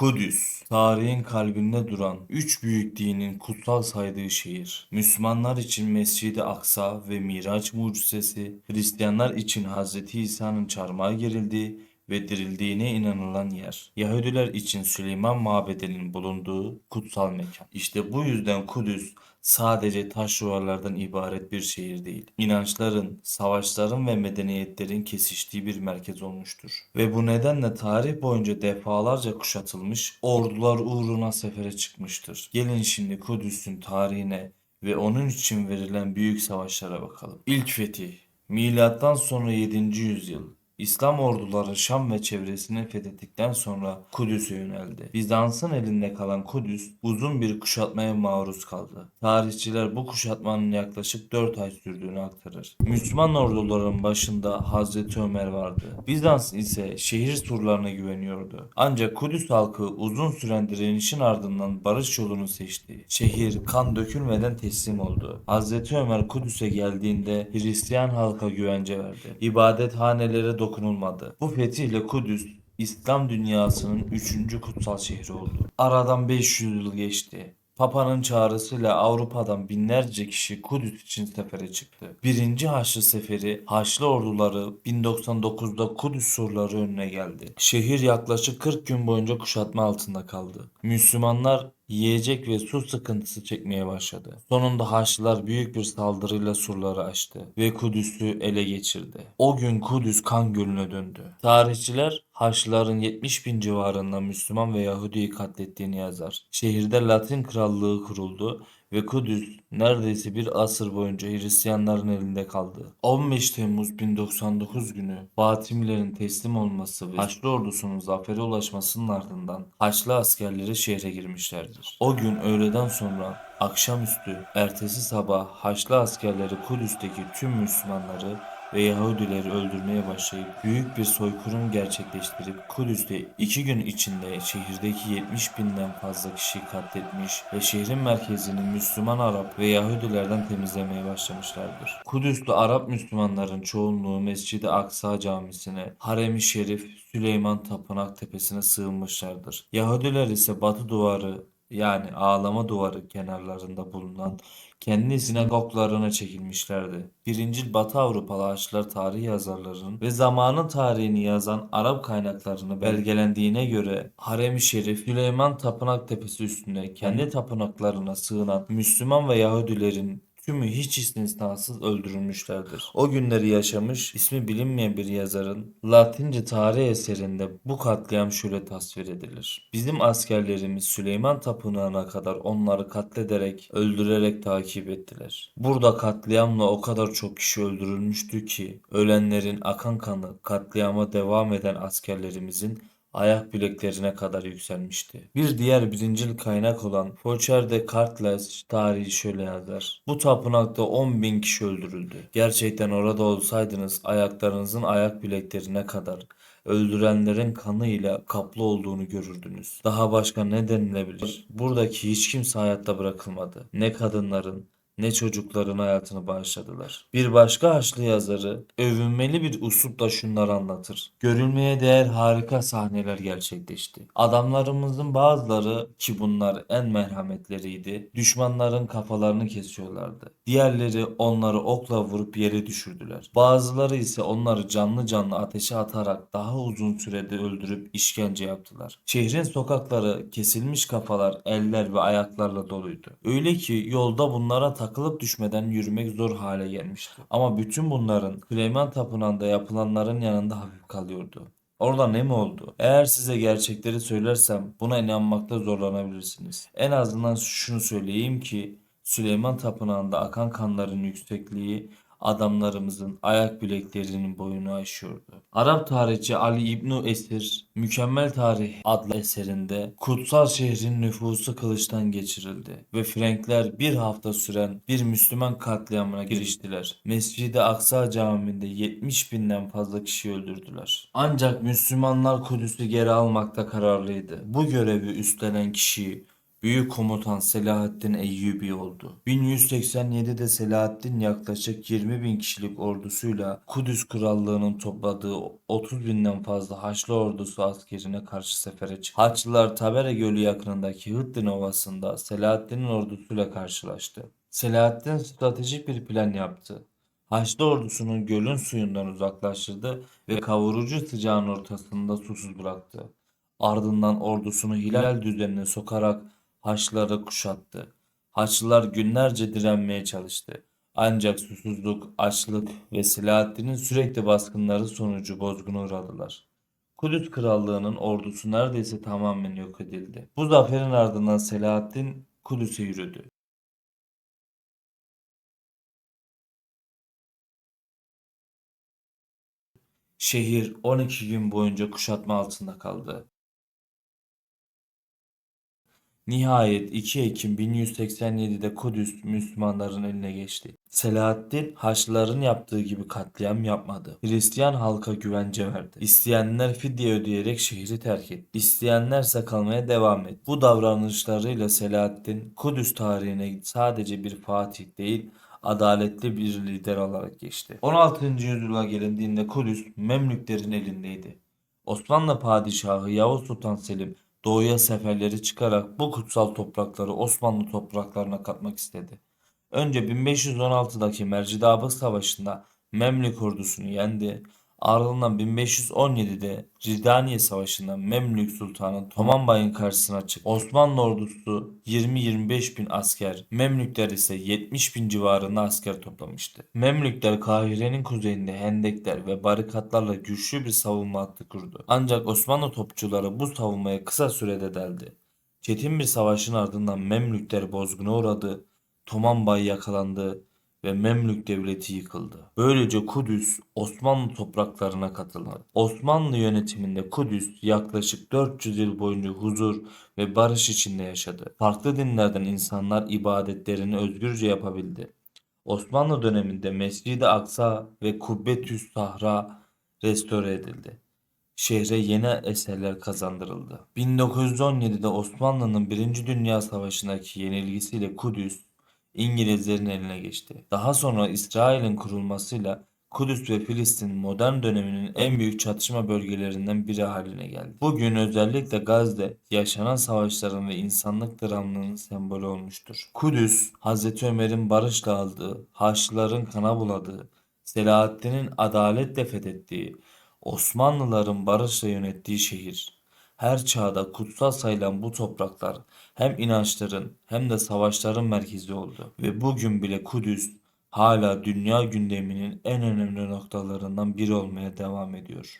Kudüs, tarihin kalbinde duran üç büyük dinin kutsal saydığı şehir. Müslümanlar için Mescid-i Aksa ve Miraç mucizesi, Hristiyanlar için Hz. İsa'nın çarmıha gerildiği ve dirildiğine inanılan yer. Yahudiler için Süleyman Mabedi'nin bulunduğu kutsal mekan. İşte bu yüzden Kudüs sadece taş duvarlardan ibaret bir şehir değil. İnançların, savaşların ve medeniyetlerin kesiştiği bir merkez olmuştur. Ve bu nedenle tarih boyunca defalarca kuşatılmış, ordular uğruna sefere çıkmıştır. Gelin şimdi Kudüs'ün tarihine ve onun için verilen büyük savaşlara bakalım. İlk fetih Milattan sonra 7. yüzyıl İslam orduları Şam ve çevresini fethettikten sonra Kudüs'e yöneldi. Bizans'ın elinde kalan Kudüs uzun bir kuşatmaya maruz kaldı. Tarihçiler bu kuşatmanın yaklaşık 4 ay sürdüğünü aktarır. Müslüman orduların başında Hazreti Ömer vardı. Bizans ise şehir surlarına güveniyordu. Ancak Kudüs halkı uzun süren direnişin ardından barış yolunu seçti. Şehir kan dökülmeden teslim oldu. Hazreti Ömer Kudüs'e geldiğinde Hristiyan halka güvence verdi. İbadethanelere dokunulmadı. Bu fetihle Kudüs İslam dünyasının üçüncü kutsal şehri oldu. Aradan 500 yıl geçti. Papa'nın çağrısıyla Avrupa'dan binlerce kişi Kudüs için sefere çıktı. Birinci Haçlı Seferi Haçlı orduları 1099'da Kudüs surları önüne geldi. Şehir yaklaşık 40 gün boyunca kuşatma altında kaldı. Müslümanlar yiyecek ve su sıkıntısı çekmeye başladı. Sonunda Haçlılar büyük bir saldırıyla surları açtı ve Kudüs'ü ele geçirdi. O gün Kudüs kan gölüne döndü. Tarihçiler Haçlıların 70 bin civarında Müslüman ve Yahudi'yi katlettiğini yazar. Şehirde Latin krallığı kuruldu ve Kudüs neredeyse bir asır boyunca Hristiyanların elinde kaldı. 15 Temmuz 1099 günü Fatimilerin teslim olması ve Haçlı ordusunun zafere ulaşmasının ardından Haçlı askerleri şehre girmişlerdir. O gün öğleden sonra akşamüstü ertesi sabah Haçlı askerleri Kudüs'teki tüm Müslümanları ve Yahudileri öldürmeye başlayıp büyük bir soykırım gerçekleştirip Kudüs'te iki gün içinde şehirdeki 70 binden fazla kişiyi katletmiş ve şehrin merkezini Müslüman Arap ve Yahudilerden temizlemeye başlamışlardır. Kudüs'lü Arap Müslümanların çoğunluğu Mescid-i Aksa camisine, Harem-i Şerif, Süleyman Tapınak Tepesi'ne sığınmışlardır. Yahudiler ise Batı Duvarı yani ağlama duvarı kenarlarında bulunan kendi sinagoglarına çekilmişlerdi. Birincil Batı Avrupalı Haçlılar tarih yazarlarının ve zamanın tarihini yazan Arap kaynaklarını belgelendiğine göre Harem-i Şerif Süleyman Tapınak Tepesi üstünde kendi tapınaklarına sığınan Müslüman ve Yahudilerin tümü hiç istisnasız öldürülmüşlerdir. O günleri yaşamış, ismi bilinmeyen bir yazarın Latince tarih eserinde bu katliam şöyle tasvir edilir. Bizim askerlerimiz Süleyman Tapınağı'na kadar onları katlederek, öldürerek takip ettiler. Burada katliamla o kadar çok kişi öldürülmüştü ki, ölenlerin akan kanı katliama devam eden askerlerimizin ayak bileklerine kadar yükselmişti. Bir diğer birincil kaynak olan Faucher de Cartles tarihi şöyle yazar. Bu tapınakta 10 bin kişi öldürüldü. Gerçekten orada olsaydınız ayaklarınızın ayak bileklerine kadar öldürenlerin kanıyla kaplı olduğunu görürdünüz. Daha başka ne denilebilir? Buradaki hiç kimse hayatta bırakılmadı. Ne kadınların, ne çocukların hayatını bağışladılar. Bir başka Haçlı yazarı övünmeli bir uslupla şunları anlatır. Görülmeye değer harika sahneler gerçekleşti. Adamlarımızın bazıları ki bunlar en merhametleriydi, düşmanların kafalarını kesiyorlardı. Diğerleri onları okla vurup yere düşürdüler. Bazıları ise onları canlı canlı ateşe atarak daha uzun sürede öldürüp işkence yaptılar. Şehrin sokakları kesilmiş kafalar, eller ve ayaklarla doluydu. Öyle ki yolda bunlara takılıp düşmeden yürümek zor hale gelmişti. Ama bütün bunların Süleyman Tapınağı'nda yapılanların yanında hafif kalıyordu. Orada ne mi oldu? Eğer size gerçekleri söylersem buna inanmakta zorlanabilirsiniz. En azından şunu söyleyeyim ki Süleyman Tapınağı'nda akan kanların yüksekliği adamlarımızın ayak bileklerinin boyunu aşıyordu. Arap tarihçi Ali İbnu Esir Mükemmel Tarih adlı eserinde kutsal şehrin nüfusu kılıçtan geçirildi ve Frenkler bir hafta süren bir Müslüman katliamına giriştiler. Mescid-i Aksa Camii'nde 70 binden fazla kişi öldürdüler. Ancak Müslümanlar Kudüs'ü geri almakta kararlıydı. Bu görevi üstlenen kişi Büyük komutan Selahaddin Eyyubi oldu. 1187'de Selahaddin yaklaşık 20 bin kişilik ordusuyla Kudüs Krallığı'nın topladığı 30 binden fazla Haçlı ordusu askerine karşı sefere çıktı. Haçlılar Tabere Gölü yakınındaki Hıddin Ovası'nda Selahaddin'in ordusuyla karşılaştı. Selahaddin stratejik bir plan yaptı. Haçlı ordusunu gölün suyundan uzaklaştırdı ve kavurucu sıcağın ortasında susuz bıraktı. Ardından ordusunu hilal düzenine sokarak Haçlıları kuşattı. Haçlılar günlerce direnmeye çalıştı. Ancak susuzluk, açlık ve Selahaddin'in sürekli baskınları sonucu bozguna uğradılar. Kudüs Krallığı'nın ordusu neredeyse tamamen yok edildi. Bu zaferin ardından Selahaddin Kudüs'e yürüdü. Şehir 12 gün boyunca kuşatma altında kaldı. Nihayet 2 Ekim 1187'de Kudüs Müslümanların eline geçti. Selahaddin Haçlıların yaptığı gibi katliam yapmadı. Hristiyan halka güvence verdi. İsteyenler fidye ödeyerek şehri terk etti. İsteyenlerse kalmaya devam etti. Bu davranışlarıyla Selahaddin Kudüs tarihine sadece bir fatih değil adaletli bir lider olarak geçti. 16. yüzyıla gelindiğinde Kudüs Memlüklerin elindeydi. Osmanlı padişahı Yavuz Sultan Selim doğuya seferleri çıkarak bu kutsal toprakları Osmanlı topraklarına katmak istedi. Önce 1516'daki Mercidabık Savaşı'nda Memlük ordusunu yendi. Ardından 1517'de Ridaniye Savaşı'nda Memlük Sultanı Tomanbay'ın karşısına çıktı. Osmanlı ordusu 20-25 bin asker, Memlükler ise 70 bin civarında asker toplamıştı. Memlükler Kahire'nin kuzeyinde hendekler ve barikatlarla güçlü bir savunma hattı kurdu. Ancak Osmanlı topçuları bu savunmaya kısa sürede deldi. Çetin bir savaşın ardından Memlükler bozguna uğradı, Tomanbay yakalandı ve Memlük devleti yıkıldı. Böylece Kudüs Osmanlı topraklarına katıldı. Osmanlı yönetiminde Kudüs yaklaşık 400 yıl boyunca huzur ve barış içinde yaşadı. Farklı dinlerden insanlar ibadetlerini özgürce yapabildi. Osmanlı döneminde Mescid-i Aksa ve Kubbetüs Sahra restore edildi. Şehre yeni eserler kazandırıldı. 1917'de Osmanlı'nın 1. Dünya Savaşı'ndaki yenilgisiyle Kudüs İngilizlerin eline geçti. Daha sonra İsrail'in kurulmasıyla Kudüs ve Filistin modern döneminin en büyük çatışma bölgelerinden biri haline geldi. Bugün özellikle Gazze yaşanan savaşların ve insanlık dramlarının sembolü olmuştur. Kudüs, Hz. Ömer'in barışla aldığı, Haçlıların kana buladığı, Selahaddin'in adaletle fethettiği, Osmanlıların barışla yönettiği şehir. Her çağda kutsal sayılan bu topraklar hem inançların hem de savaşların merkezi oldu ve bugün bile Kudüs hala dünya gündeminin en önemli noktalarından biri olmaya devam ediyor.